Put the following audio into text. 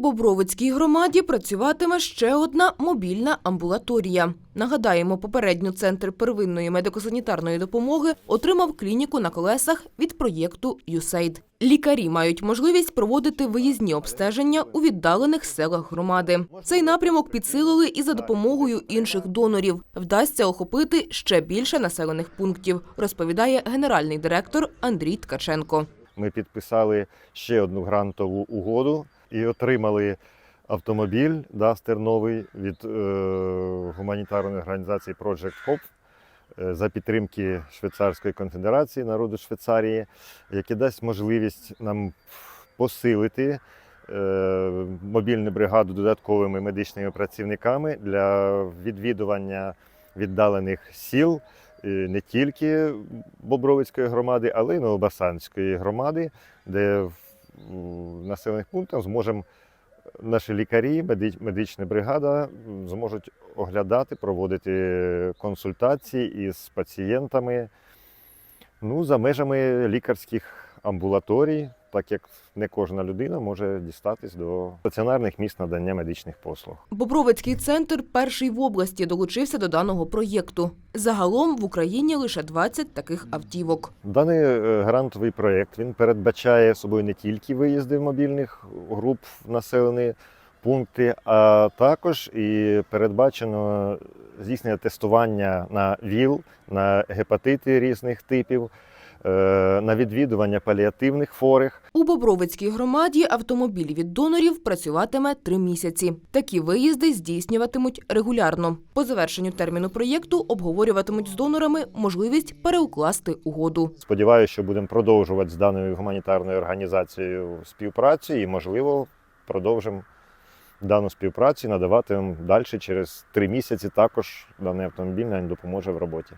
Бобровицькій громаді працюватиме ще одна мобільна амбулаторія. Нагадаємо, попередньо центр первинної медико-санітарної допомоги отримав клініку на колесах від проєкту «ЮСЕЙД». Лікарі мають можливість проводити виїзні обстеження у віддалених селах громади. Цей напрямок підсилили і за допомогою інших донорів. Вдасться охопити ще більше населених пунктів, розповідає генеральний директор Андрій Ткаченко. Ми підписали ще одну грантову угоду і отримали автомобіль Дастер новий від е, гуманітарної організації Project Hope е, за підтримки Швейцарської конфедерації народу Швейцарії, яке дасть можливість нам посилити е, мобільну бригаду додатковими медичними працівниками для відвідування віддалених сіл е, не тільки Бобровицької громади, але й Новобасанської громади, де населених пунктах зможемо наші лікарі, меди- медична бригада зможуть оглядати, проводити консультації із пацієнтами ну, за межами лікарських амбулаторій, так як не кожна людина може дістатись до стаціонарних місць надання медичних послуг. Бобровицький центр перший в області долучився до даного проєкту. Загалом в Україні лише 20 таких автівок. Даний е, грантовий проєкт він передбачає собою не тільки виїзди в мобільних груп в населені пункти, а також і передбачено здійснення тестування на ВІЛ, на гепатити різних типів, на відвідування паліативних хворих. У Бобровицькій громаді автомобіль від донорів працюватиме три місяці. Такі виїзди здійснюватимуть регулярно. По завершенню терміну проєкту обговорюватимуть з донорами можливість переукласти угоду. Сподіваюся, що будемо продовжувати з даною гуманітарною організацією співпрацю і, можливо, продовжимо дану співпрацю надавати далі через три місяці також даний автомобіль нам допоможе в роботі.